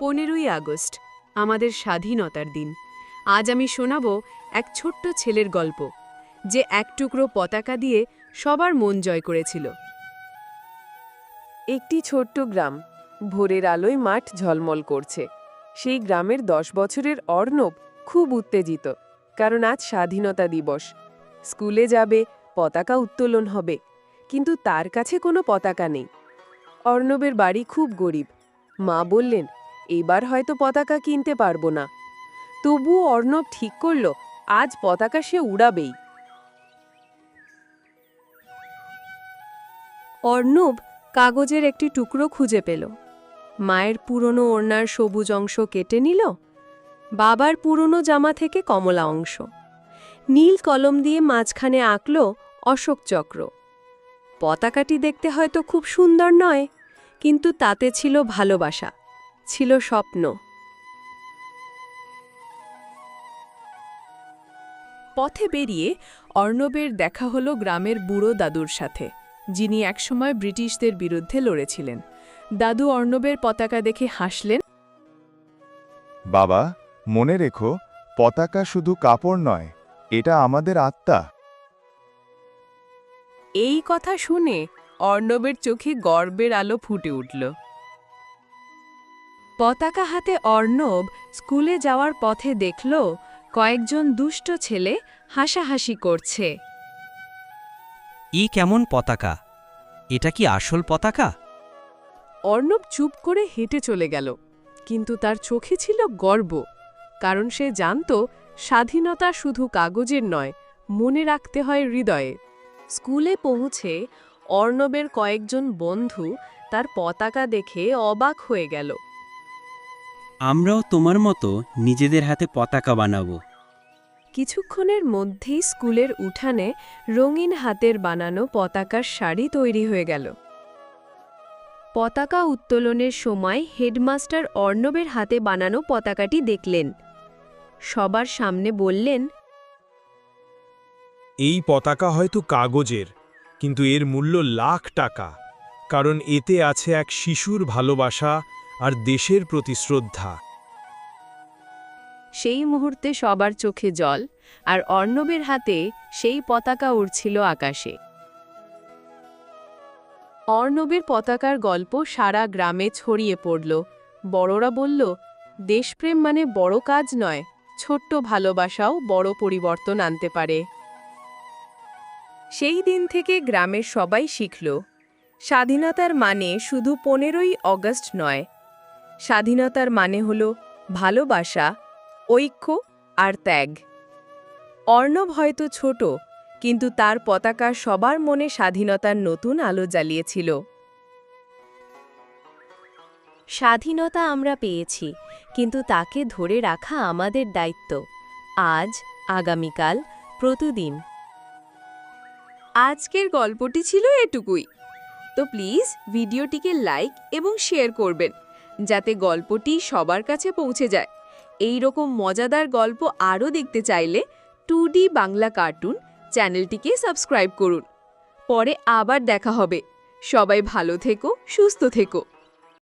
পনেরোই আগস্ট, আমাদের স্বাধীনতার দিন। আজ আমি শোনাব এক ছোট্ট ছেলের গল্প, যে এক টুকরো পতাকা দিয়ে সবার মন জয় করেছিল। একটি ছোট্ট গ্রাম, ভোরের আলোয় মাঠ ঝলমল করছে। সেই গ্রামের দশ বছরের অর্ণব খুব উত্তেজিত, কারণ আজ স্বাধীনতা দিবস। স্কুলে যাবে, পতাকা উত্তোলন হবে, কিন্তু তার কাছে কোনো পতাকা নেই। অর্ণবের বাড়ি খুব গরিব। মা বললেন এবার হয়তো পতাকা কিনতে পারব না। তবুও অর্ণব ঠিক করল, আজ পতাকা সে উড়াবেই। অর্ণব কাগজের একটি টুকরো খুঁজে পেল। মায়ের পুরনো ওড়নার সবুজ অংশ কেটে নিল, বাবার পুরনো জামা থেকে কমলা অংশ। নীল কলম দিয়ে মাঝখানে আঁকল অশোক চক্র। পতাকাটি দেখতে হয়তো খুব সুন্দর নয়, কিন্তু তাতে ছিল ভালোবাসা। ছিল স্বপ্ন। পথে বেরিয়ে অর্ণবের দেখা হলো গ্রামের বুড়ো দাদুর সাথে যিনি একসময় ব্রিটিশদের বিরুদ্ধে লড়েছিলেন। দাদু অর্ণবের পতাকা দেখে হাসলেন বাবা মনে রেখো পতাকা শুধু কাপড় নয় এটা আমাদের আত্মা। এই কথা শুনে অর্ণবের চোখে গর্বের আলো ফুটে উঠল। পতাকা হাতে অর্ণব স্কুলে যাওয়ার পথে দেখল কয়েকজন দুষ্ট ছেলে হাসাহাসি করছে। ই কেমন পতাকা? এটা কি আসল পতাকা? অর্ণব চুপ করে হেঁটে চলে গেল কিন্তু তার চোখে ছিল গর্ব কারণ সে জানত স্বাধীনতা শুধু কাগজের নয় মনে রাখতে হয় হৃদয়ে। স্কুলে পৌঁছে অর্ণবের কয়েকজন বন্ধু তার পতাকা দেখে অবাক হয়ে গেল। আমরাও তোমার মতো নিজেদের হাতে পতাকা বানাবো। কিছুক্ষণের মধ্যেই স্কুলের উঠানে রঙিন হাতের বানানো পতাকার শাড়ি তৈরি হয়ে গেল। পতাকা উত্তোলনের সময় হেডমাস্টার অর্ণবের হাতে বানানো পতাকাটি দেখলেন। সবার সামনে বললেন এই পতাকা হয়তো কাগজের কিন্তু এর মূল্য লাখ টাকা কারণ এতে আছে এক শিশুর ভালোবাসা আর দেশের প্রতি শ্রদ্ধা। সেই মুহূর্তে সবার চোখে জল, আর অর্ণবের হাতে সেই পতাকা উড়ছিল আকাশে। অর্ণবের পতাকার গল্প সারা গ্রামে ছড়িয়ে পড়ল। বড়রা বলল, দেশপ্রেম মানে বড় কাজ নয়, ছোট্ট ভালোবাসাও বড় পরিবর্তন আনতে পারে। সেই দিন থেকে গ্রামের সবাই শিখল। স্বাধীনতার মানে শুধু পনেরোই অগস্ট নয় স্বাধীনতার মানে হল ভালোবাসা, ঐক্য আর ত্যাগ। অর্ণব হয়তো ছোট, কিন্তু তার পতাকা সবার মনে স্বাধীনতার নতুন আলো জ্বালিয়েছিল। স্বাধীনতা আমরা পেয়েছি, কিন্তু তাকে ধরে রাখা আমাদের দায়িত্ব, আজ, আগামীকাল, প্রতিদিন। আজকের গল্পটি ছিল এটুকুই। তো প্লিজ ভিডিওটিকে লাইক এবং শেয়ার করবেন। যাতে গল্পটি সবার কাছে পৌঁছে যায়। এই রকম মজাদার গল্প আরও দেখতে চাইলে টু বাংলা কার্টুন চ্যানেলটিকে সাবস্ক্রাইব করুন। পরে আবার দেখা হবে। সবাই ভালো থেকো, সুস্থ থেকো।